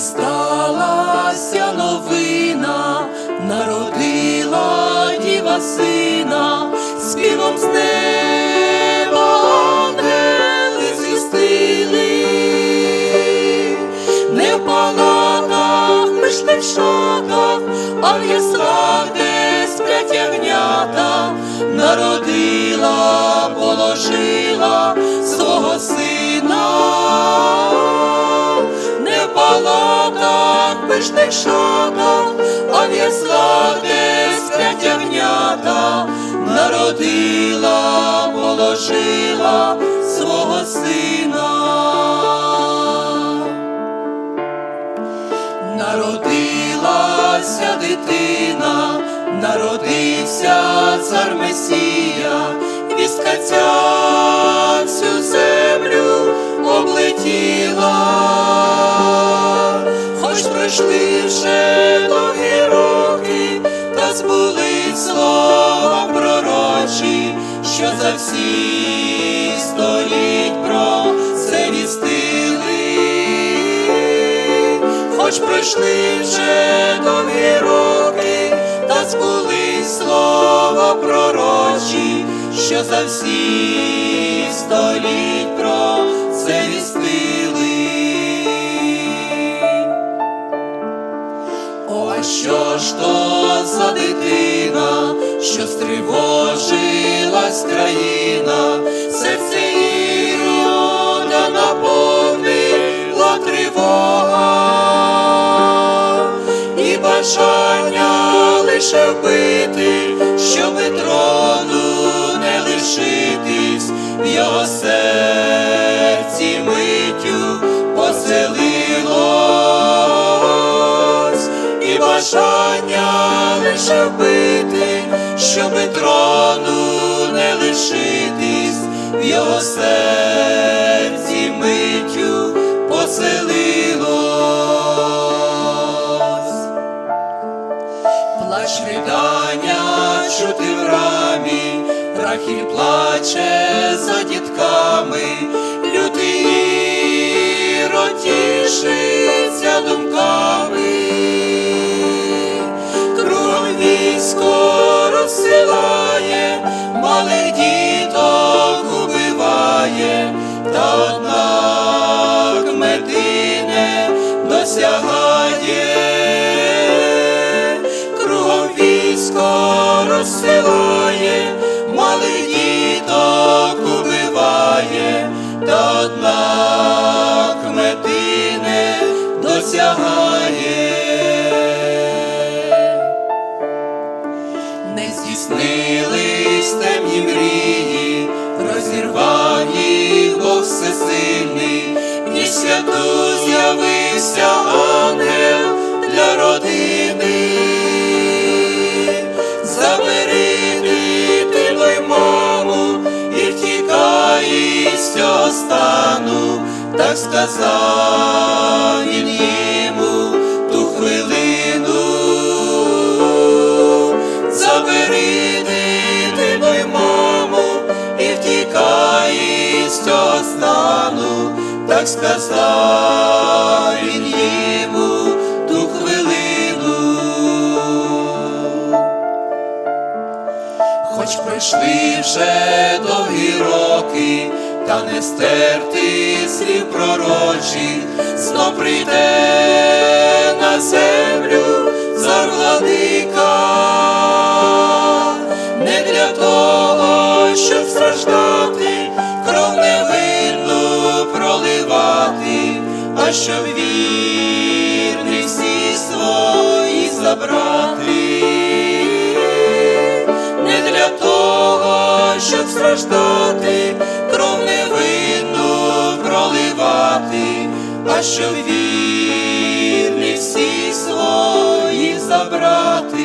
сталася новина, народила діва сина, співом з неба ангели звістили, не в палатах, пишних шатах, а в яслах, де сплять народила, положила свого сина, пишних шатах, а в яслах, де сплять народила, положила свого сина. Народилася дитина, народився цар Месія, вістка пройшли вже довгі роки, та збули слова пророчі, що за всі століть про це вістили. Хоч пройшли вже довгі роки, та збули слова пророчі, що за всі століть про бажання лише вбити, щоби трону не лишитись, в його серці миттю поселилось, і бажання лише вбити, щоби трону не лишитись, в його серці Рахіль плаче за дітками, лютий Ірод тішиться думками, кругом військо розсилає, малих діток убиває, та однак мети не досягає військо розсилає, малих діток убиває, та однак мети не досягає. Не здійснились темні мрії, розірвав їх Бог всесильний, ніж святу з'явився стану, так сказав він йому ту хвилину. Забери дитину й маму і втікай із цього стану, так сказав він йому ту хвилину. Хоч пройшли вже та не стерти слів пророчих, знов прийде на землю цар владика, не для того, щоб страждати, кров невинну проливати, а щоб вірний всі свої забрати. Не для того, щоб страждати, Що щоб вірні всі свої забрати.